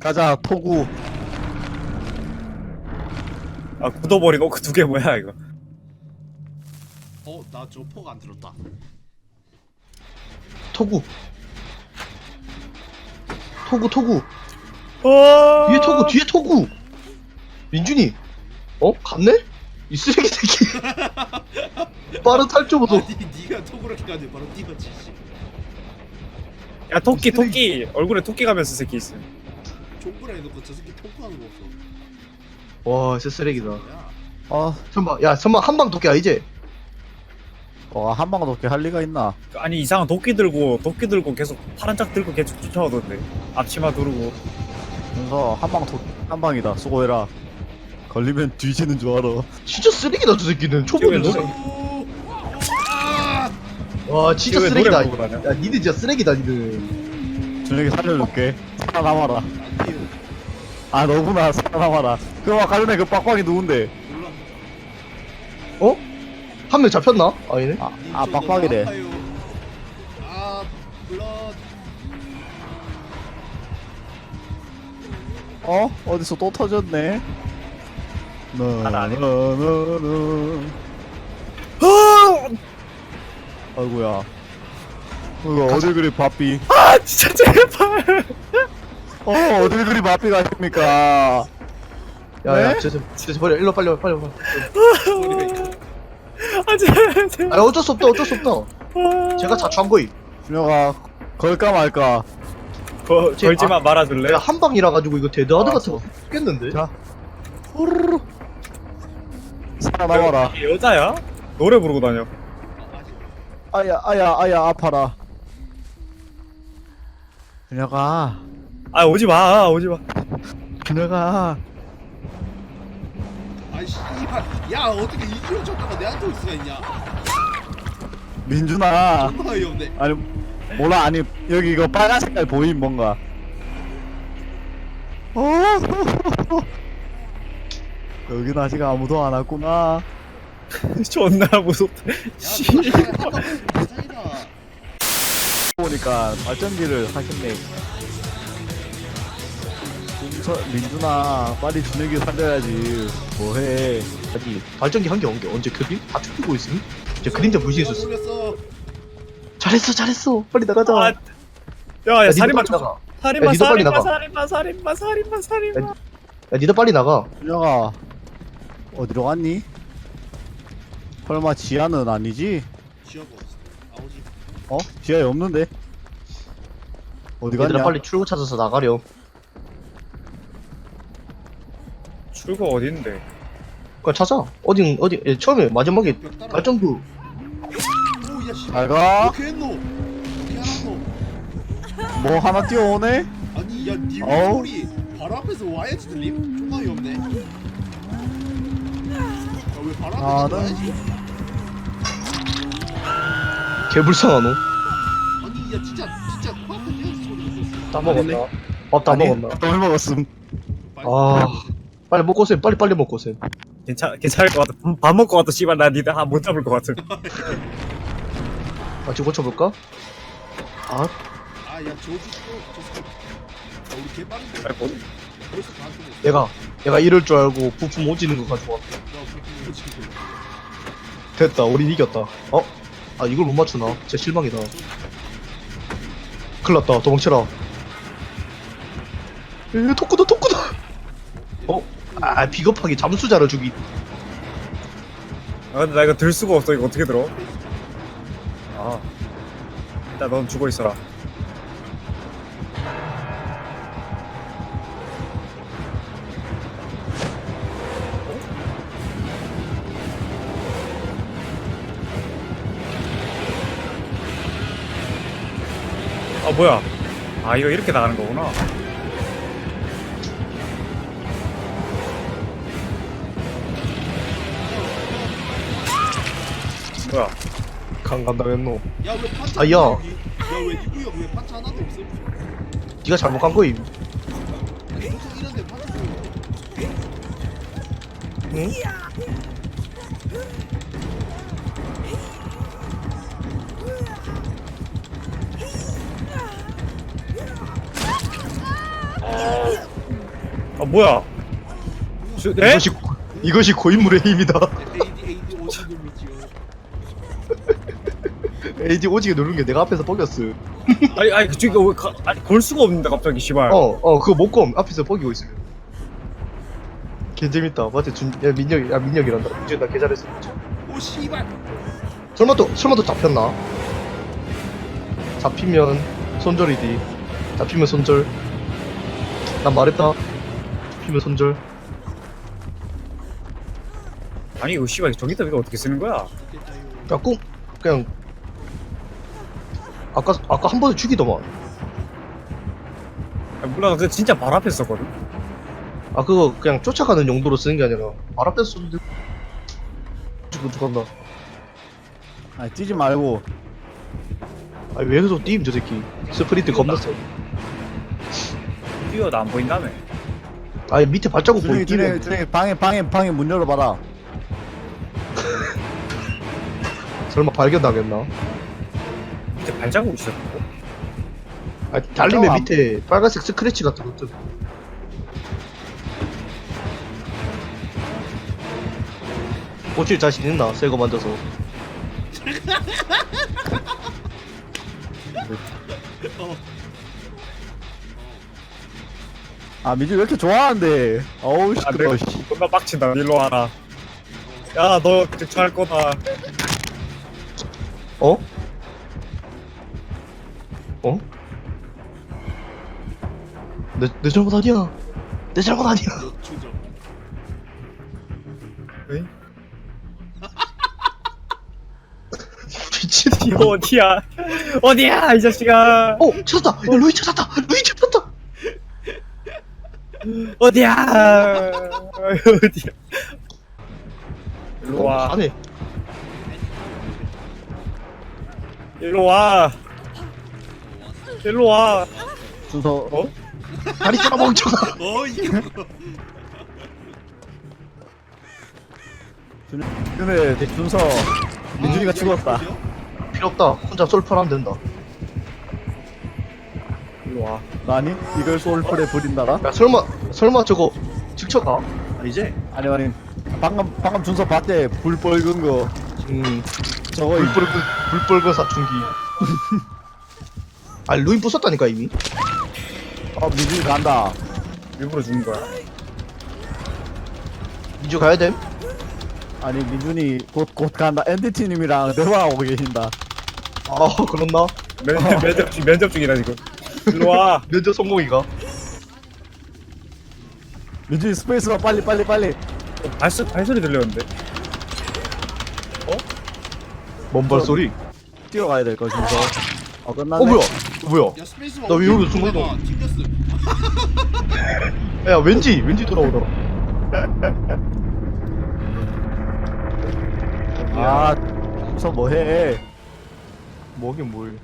가자 토구. 아 굳어버린 오크 두개 뭐야 이거? 어, 나 저 포가 안 들었다. 토구. 토구 토구. 어... 뒤에 토구 뒤에 토구. 민준이. 어? 갔네? 이 쓰레기 새끼. 빠른 탈주보도 아니, 네가 가지고 바로 뛰었지. 씨. 야 토끼 토끼. 얼굴에 토끼 가면서 새끼 있어 종구라 해놓고 저 새끼 토크하는 거 없어. 와 진짜 쓰레기다. 야, 어, 설마 야 설마 한방 도끼 아니지? 어 한방 넘게 할 리가 있나? 아니 이상한 도끼 들고 도끼 들고 계속 파란 짝 들고 계속 쫓아오던데. 앞치마 두르고. 그래서 한 방 도 한 방이다. 수고해라. 걸리면 뒤지는 줄 알아. 진짜 쓰레기다 저 새끼는. 초보는 지금 저 노래- 새끼 아! 와 진짜 왜 쓰레기다. 부르고 다녀? 야 니들 진짜 쓰레기다 니들. 준혁이 살려줄게. 살아남아라. 아 너구나 살아남아라 그거 아까 전에 그 빡빡이 누군데 몰라. 어? 한 명 잡혔나? 아니네 아, 님, 아저 너무 빡빡이래 아파요. 아, 블러. 어? 어디서 또 터졌네 아, 아니네. 나나나나 아이고야 이거 어딜 그리 바삐 아 진짜 제발 어 어딜 그리 바삐 가십니까 야야 네? 저 진짜 버려 일로 빨리 와, 빨리 와. 아 제발 아 어쩔 수 없다 어쩔 수 없다 아. 제가 자초한 거임 준혁아 걸까 말까 거, 제- 걸지마 말아줄래? 내가 한 방이라 가지고 이거 데드하드 알았어. 같은 거 죽겠는데? 자 후루루 살아남아라 이게 여자야? 노래 부르고 다녀 아야 아야 아야 아파라 준혁아 아 오지 마. 오지마. 준혁아 아이 씨발. 야, 어떻게 이기로 쳤다가 내한테 올 수가 있냐? 민준아. 존나 어이없네. 아니 몰라. 아니 여기 이거 빨간 색깔 보임 뭔가. 어? 여긴 아직 아무도 안 왔구나. 존나 무섭다. 야, 씨 대상이다. 보니까 발전기를 하셨네. 민 서, 민준아 빨리 준혁이 살려야지 뭐해 아니 발전기 한 개 온 게 언제 그림? 다 죽이고 있음? 이제 그림자 무시했었어 올렸어. 잘했어 잘했어 빨리 나가자 아, 야 야 니도 살인마 빨리 나가 살인마 야, 니도 빨리 살인마 나가. 살인마 살인마 살인마 살인마 야 니들 빨리 나가 준혁아 어디로 갔니? 설마 지하는 아니지? 지어봐. 아오지. 어? 지하에 없는데? 어디 갔냐? 얘들아 빨리 출구 찾아서 나가렴 출구 어딘데 그냥 찾아 어디 어디 예, 처음에 마지막에. 발전구 오, 야, 씨. 잘 가. 어떻게 했노? 어떻게 하노? 뭐 하나 뛰어오네? 아니, 야, 니 어우. 소리 바로 앞에서 와야지 들림? 존나 어이없네. 야, 왜 바로 아, 앞에서 나- 와야지? 개불쌍하노 아니, 야, 진짜, 진짜 코앞에 뛰어서 소리가 들었어. 다 먹었나? 밥 다 먹었나? 뭘 먹었음 빨리 아 빨리 먹고 쌤 빨리 빨리 먹고 쌤 괜찮 괜찮을 것 같아 밥- 밥 먹고 와도 씨발 나 니들 한못 잡을 것 같아 같이 고쳐볼까? 아 아, 야, 저주 또, 저 새끼. 야, 우리 개 빠른데. 아이고. 벌써 다 죽었어. 얘가 얘가 이럴 줄 알고 부품 오지는 거 가지고 왔다 야, 그렇게 지금. 됐다 우린 이겼다 어? 아 이걸 못 맞추나? 진짜 실망이다 큰일 났다 도망쳐라 에 토크다 토크다 어? 아 비겁하게 잠수자를 죽이. 아 근데 나 이거 들 수가 없어. 이거 어떻게 들어? 아. 일단 넌 죽어 있어라. 아 뭐야? 아 이거 이렇게 나가는 거구나 뭐야 강간당했노 야, 왜 판차 아, 야. 없어, 여기? 야, 왜 이구역 왜 판차 하나도 없어? 니가 잘못 간 거임 아니, 보통 이런데 판차 없어. 응? 아 뭐야 저, 네? 이것이 고- 이것이 고인물의 힘이다. AD 오지게 누른 게 내가 앞에서 뻑였어. 아니 아니 그쪽이 왜 가, 아니 걸 수가 없는데 갑자기 씨발 어, 어, 그거 못 검 앞에서 뻑이고 있어요. 개 재밌다. 맞지? 준, 야, 민혁이, 야, 민혁이란다. 민혁이 나개 잘했어. 오 씨발. 설마 또, 설마 또 잡혔나? 잡히면 손절이디. 잡히면 손절. 난 말했다. 잡히면 손절. 아니 이거 씨발 저기다 이거 어떻게 쓰는 거야. 야, 꼭, 그냥. 아까, 아까 한 번에 죽이더만. 아, 몰라 그 진짜 바로 앞에 썼거든 아, 그거 그냥 쫓아가는 용도로 쓰는 게 아니라, 말 앞에서 쏘는데. 지금 죽었나? 아니 뛰지 말고 아니, 왜 계속 뛰임, 저 새끼. 스프린트 겁나 세. 뛰어 나안 보인다며 아니, 밑에 발자국 준영이 보이긴 준영이 해. 준영이 방에 방에 방에 문 열어봐라 설마 발견 당했나? 밑에 발자국 있었고 아, 달리면 안- 밑에 빨간색 스크래치 같은 거 뜨. 고칠 자신 있나? 새 거 만져서. 아 민주 왜 이렇게 좋아하는데 어우 아 시끄러워 씨. 존나 빡친다 일로 와라 야너 쫓아갈 거다 어? 어? 내, 내 잘못 아니야. 내 잘못 아니야. 추적. 미친. 이거 어디야 어디야 이 자식아 어, 찾았다. 야, 루이 찾았다. 루이 찾았다. 어디야 어디야 일로 와 안에. 일로 와 일로 와 순서 어? 다리 쫄아 멍청아. 어 이거. 근데 준서 민준이가 죽었다 필요 없다. 혼자 솔플 하면 된다. 일로 와 아니 이걸 솔플에 부린다라 야, 설마, 설마 저거 직쳐가? 아니지? 아니 아니 방금 방금 준서 봤대 불 뻘건 거 음, 저거 불 뻘건, 불 뻘건 사춘기. 아, 루인 부쉈다니까, 이미. 어 민준이 간다. 일부러 죽은 거야. 민주 가야 됨? 아니 민준이 곧 곧 간다. 엔디티님이랑 대화하고 계신다. 아, 그렇나? 면, 면접 중 면접 중이다 지금. 일로 와. 면접 성공이가? 민준이 스페이스바 빨리 빨리 빨리. 어, 발소, 발소리 들렸는데. 뭔 발소리? 뛰어가야 될거 준서 어 끝났네 어, 뭐야? 어, 뭐야? 야 스페이스 나왜 여기서 숨어 있노? 튕겼어. 야, 왠지, 왠지 돌아오더라. 아 준서 뭐해 뭐긴 뭘.